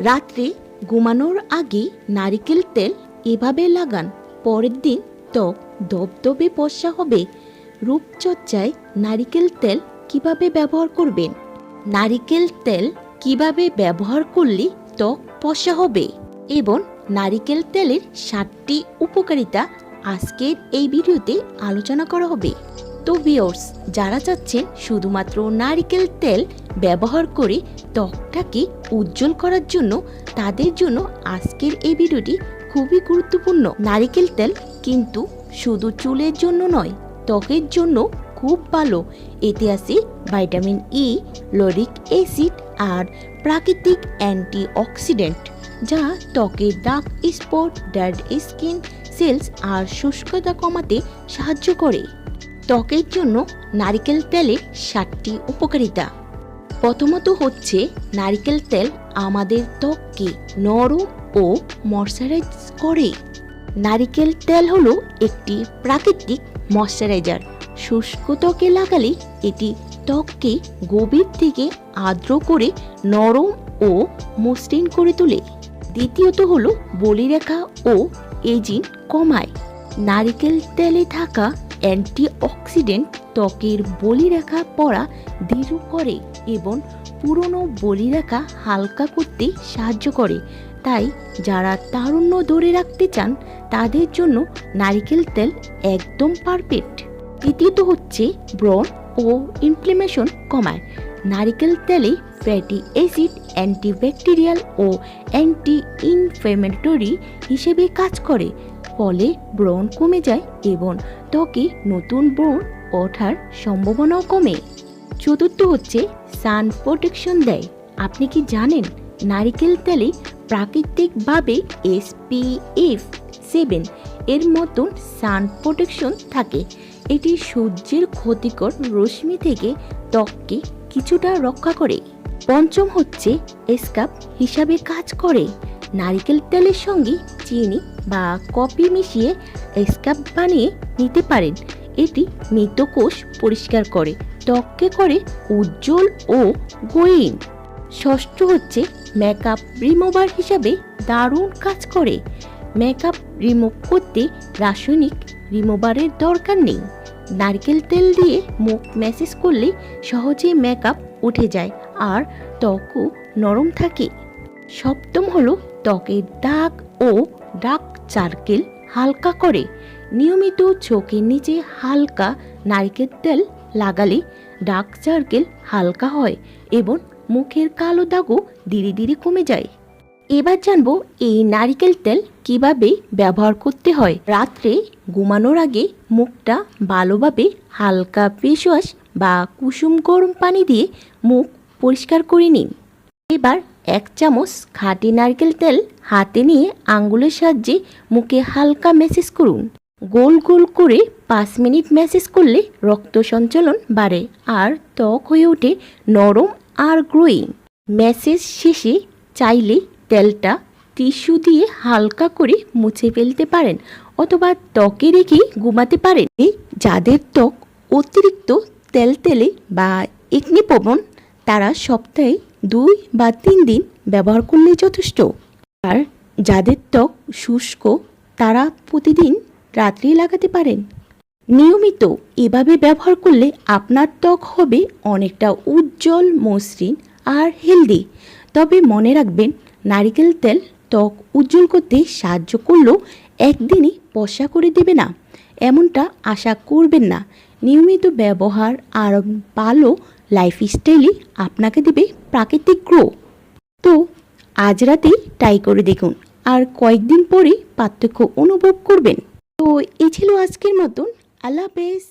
রাত্রে ঘুমানোর আগে নারিকেল তেল এভাবে লাগান, পরের দিন ত্বক দবদবে পশা হবে। রূপচর্চায় নারিকেল তেল কীভাবে ব্যবহার করবেন? নারিকেল তেল কীভাবে ব্যবহার করলে ত্বক পশা হবে? এবং নারিকেল তেলের সাতটি উপকারিতা আজকের এই ভিডিওতে আলোচনা করা হবে। ভিওর্স যারা চাচ্ছেন শুধুমাত্র নারিকেল তেল ব্যবহার করে ত্বকটাকে উজ্জ্বল করার জন্য, তাদের জন্য আজকের এই ভিডিওটি খুবই গুরুত্বপূর্ণ। নারিকেল তেল কিন্তু শুধু চুলের জন্য নয়, ত্বকের জন্য খুব ভালো। এতে আছে ভাইটামিন ই লোরিক অ্যাসিড আর প্রাকৃতিক অ্যান্টিঅক্সিডেন্ট, যা ত্বকের দাগ, স্পট ডেড স্কিন সেলস আর শুষ্কতা কমাতে সাহায্য করে। ত্বকের জন্য নারিকেল তেলের সাতটি উপকারিতা। প্রথমত হচ্ছে নারিকেল তেল আমাদের ত্বককে নরম ও ময়শ্চারাইজ করে। নারিকেল তেল হলো একটি প্রাকৃতিক ময়শ্চারাইজার শুষ্ক ত্বকে লাগালে এটি ত্বককে গভীর থেকে আর্দ্র করে নরম ও মসৃণ করে তোলে। দ্বিতীয়ত হলো বলিরেখা ও এজিন কমায়। নারিকেল তেলে থাকা অ্যান্টিঅক্সিডেন্ট ত্বকের বলিরেখা পড়া দৃঢ় করে এবং পুরনো বলিরেখা হালকা করতে সাহায্য করে। তাই যারা তারুণ্য ধরে রাখতে চান, তাদের জন্য নারিকেল তেল একদম পারফেক্ট। তৃতীয়ত হচ্ছে ব্রণ ও ইনফ্লেমেশন কমায়। নারিকেল তেলে ফ্যাটি অ্যাসিড অ্যান্টিব্যাকটেরিয়াল ও অ্যান্টি ইনফ্লেমেটরি হিসেবে কাজ করে। ফলে ব্রণ কমে যায় এবং ত্বকে নতুন ব্রণ ওঠার সম্ভাবনাও কমে। চতুর্থ হচ্ছে সান প্রোটেকশন দেয়। আপনি কি জানেন নারিকেল তেলে প্রাকৃতিকভাবে এসপিএফ সেভেন এর মতন সান প্রোটেকশন থাকে? এটি সূর্যের ক্ষতিকর রশ্মি থেকে ত্বককে কিছুটা রক্ষা করে। পঞ্চম হচ্ছে স্কাপ হিসাবে কাজ করে। নারিকেল তেলের সঙ্গে চিনি বা কফি মিশিয়ে স্কাপ বানিয়ে নিতে পারেন। এটি মৃতকোষ পরিষ্কার করে, ত্বককে করে উজ্জ্বল ও গোয়িং ষষ্ঠ হচ্ছে মেকআপ রিমুভার হিসাবে দারুণ কাজ করে। মেকআপ রিমুভ করতে রাসায়নিক রিমুভারের দরকার নেই। নারকেল তেল দিয়ে মুখ ম্যাসেজ করলে সহজে মেকআপ উঠে যায় আর ত্বকও নরম থাকে। সপ্তম হলো ত্বকের দাগ ও ডাক সার্কেল হালকা করে। নিয়মিত চোখের নিচে হালকা নারকেল তেল লাগালে ডাক সার্কেল হালকা হয় এবং মুখের কালো দাগও ধীরে ধীরে কমে যায়। এবার জানব এই নারিকেল তেল কীভাবে ব্যবহার করতে হয়। রাত্রে ঘুমানোর আগে মুখটা ভালোভাবে হালকা ফেস ওয়াশ বা কুসুম গরম পানি দিয়ে মুখ পরিষ্কার করে নিন। এবার এক চামচ খাঁটি নারকেল তেল হাতে নিয়ে আঙ্গুলের সাহায্যে মুখে হালকা ম্যাসেজ করুন। গোল গোল করে পাঁচ মিনিট ম্যাসেজ করলে রক্ত সঞ্চালন বাড়ে আর ত্বক হয়ে ওঠে নরম আর গ্রোয়িং। ম্যাসেজ শেষে চাইলে তেলটা টিস্যু দিয়ে হালকা করে মুছে ফেলতে পারেন অথবা ত্বকে রেখে ঘুমাতে পারেন। যাদের ত্বক অতিরিক্ত তেল তেলে বা একনি প্রবণ তারা সপ্তাহে দুই বা তিন দিন ব্যবহার করলে যথেষ্ট। আর যাদের ত্বক শুষ্ক, তারা প্রতিদিন রাত্রে লাগাতে পারেন। নিয়মিত এভাবে ব্যবহার করলে আপনার ত্বক হবে অনেকটা উজ্জ্বল, মসৃণ আর হেলদি। তবে মনে রাখবেন, নারিকেল তেল ত্বক উজ্জ্বল করতে সাহায্য করলেও একদিনই পশা করে দেবে না। এমনটা আশা করবেন না। নিয়মিত ব্যবহার আর ভালো লাইফস্টাইলই আপনাকে দেবে প্রাকৃতিক গ্রো তো আজ রাতেই ট্রাই করে দেখুন। আর কয়েকদিন পরে পার্থক্য অনুভব করবেন। তো এ ছিল আজকের মতন। আল্লাহ হাফেজ।